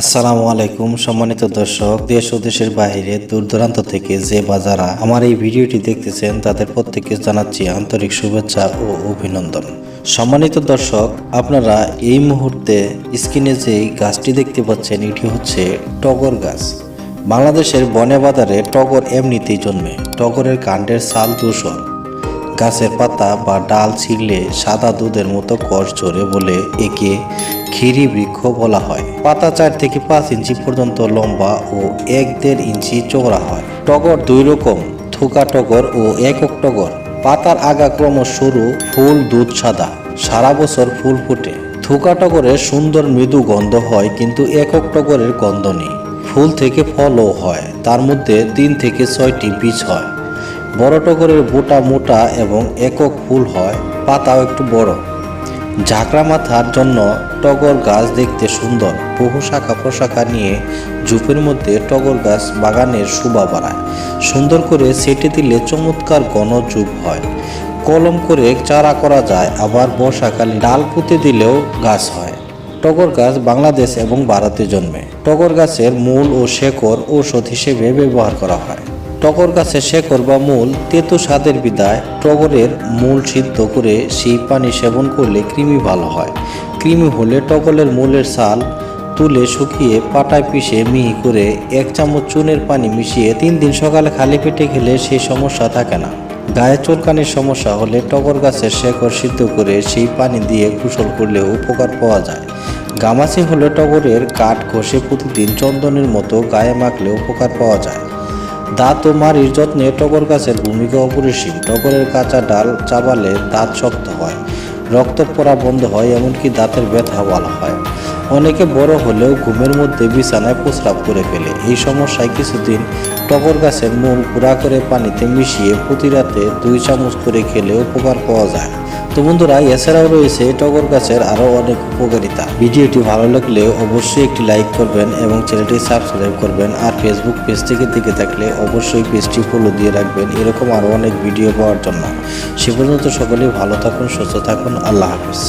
আসসালামু আলাইকুম সম্মানিত দর্শক, দেশ ও দেশের বাইরে দূর দূরান্ত থেকে যে বাজারা আমার এই ভিডিওটি দেখতেছেন, তাদের প্রত্যেককে জানাচ্ছি আন্তরিক শুভেচ্ছা ও অভিনন্দন। সম্মানিত দর্শক, আপনারা এই মুহূর্তে স্ক্রিনে যে গাছটি দেখতে পাচ্ছেন, এটি হচ্ছে টগর গাছ। বাংলাদেশের বনে বাজারে টগর এমনিতেই জন্মে। টগরের কাণ্ডের সাল দূষণ গাছের পাতা বা ডাল ছিঁড়লে সাদা দুধের মতো কষ ঝরে বলে একে খিরি বৃক্ষ বলা হয়। পাতা চার থেকে পাঁচ ইঞ্চি পর্যন্ত লম্বা ও এক দেড় ইঞ্চি চওড়া হয়। টগর দুই রকম, থুকা টগর ও একক টগর। পাতার আগা ক্রমশ সরু, ফুল দুধ সাদা। সারা বছর ফুল ফোটে। থুকা টগরের সুন্দর মৃদু গন্ধ হয়, কিন্তু একক টগরের গন্ধ নেই। ফুল থেকে ফলও হয়, তার মধ্যে তিন থেকে ছয়টি বীজ হয়। বড় টগরের বোটা মোটা এবং একক ফুল হয়, পাতাও একটু বড়। ঝাঁকড়া মাথার জন্য টগর গাছ দেখতে সুন্দর। বহু শাখা প্রশাখা নিয়ে ঝুপের মধ্যে টগর গাছ বাগানের শোভা বাড়ায়। সুন্দর করে সেটে দিলে চমৎকার ঘন ঝুপ হয়। কলম করে চারা করা যায়, আবার বর্ষাকালে ডাল পুঁতে দিলেও গাছ হয়। টগর গাছ বাংলাদেশ এবং ভারতে জন্মে। টগর গাছের মূল ও শেকড় ঔষধ হিসেবে ব্যবহার করা হয়। টগর গাছের শেকড় বা মূল, তেতো স্বাদের বিদায়, টগরের মূল সিদ্ধ করে সেই পানি সেবন করলে কৃমি ভালো হয়। কৃমি হলে টগরের মূলের ছাল তুলে শুকিয়ে পাটায় পিষে মিহি করে এক চামচ চুনের পানি মিশিয়ে তিন দিন সকালে খালি পেটে খেলে সেই সমস্যা থাকে না। গায়ে চুলকানির সমস্যা হলে টগর গাছের শেকড় সিদ্ধ করে সেই পানি দিয়ে কুশল করলে উপকার পাওয়া যায়। গামাছি হলে টগরের কাঠ ঘষে প্রতিদিন চন্দনের মতো গায়ে মাখলে উপকার পাওয়া যায়। দাঁত ও মারির যত্নে টগর গাছের ভূমিকা অপরিসীম। টগরের কাঁচা ডাল চাবালে দাঁত শক্ত হয়, রক্ত পড়া বন্ধ হয়, এমনকি দাঁতের ব্যথা বলা হয়। অনেকে বড় হলেও ঘুমের মধ্যে বিছানায় প্রস্রাব করে ফেলে। এই সমস্যায় কিছুদিন টগর গাছের মূল গুঁড়া করে পানিতে মিশিয়ে প্রতি রাতে দুই চামচ করে খেলে উপকার পাওয়া যায়। তো বন্ধুরা, এছাড়াও রয়েছে টগর গাছের আরও অনেক উপকারিতা। ভিডিওটি ভালো লাগলে অবশ্যই একটি লাইক করবেন এবং চ্যানেলটি সাবস্ক্রাইব করবেন। আর ফেসবুক পেজ থেকে দেখে থাকলে অবশ্যই পেজটি ফলো দিয়ে রাখবেন। এরকম আরও অনেক ভিডিও পাওয়ার জন্য। সে পর্যন্ত সকলেই ভালো থাকুন, সুস্থ থাকুন। আল্লাহ হাফিজ।